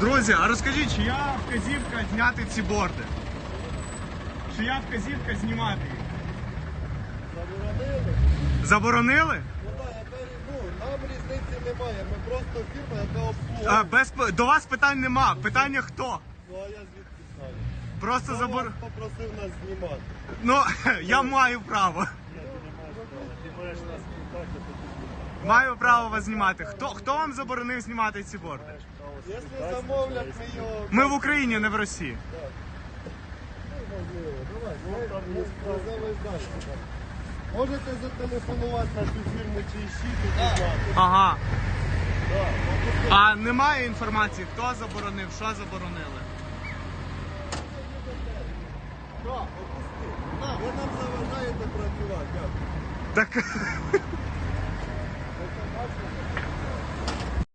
Друзі, а розкажіть, чия вказівка зняти ці борди? Чия вказівка знімати їх? Заборонили? Заборонили? Ну так, яка ну, нам різниці немає. Ми просто фірма, яка А, без, п- до вас питань нема. Питання хто? Ну а я звідки знаю? Просто Хто забор... вас попросив нас знімати? Ну, я маю право. Маю право вас знімати. Хто, хто вам заборонив знімати ці борди? Якщо замовлять, ми його... Ми в Україні, не в Росії. Можете зателефонувати на цю фірму чи щити. Ага. А немає інформації, хто заборонив, що заборонили. Так. Ви нам заважаєте працювати. Дякую. Так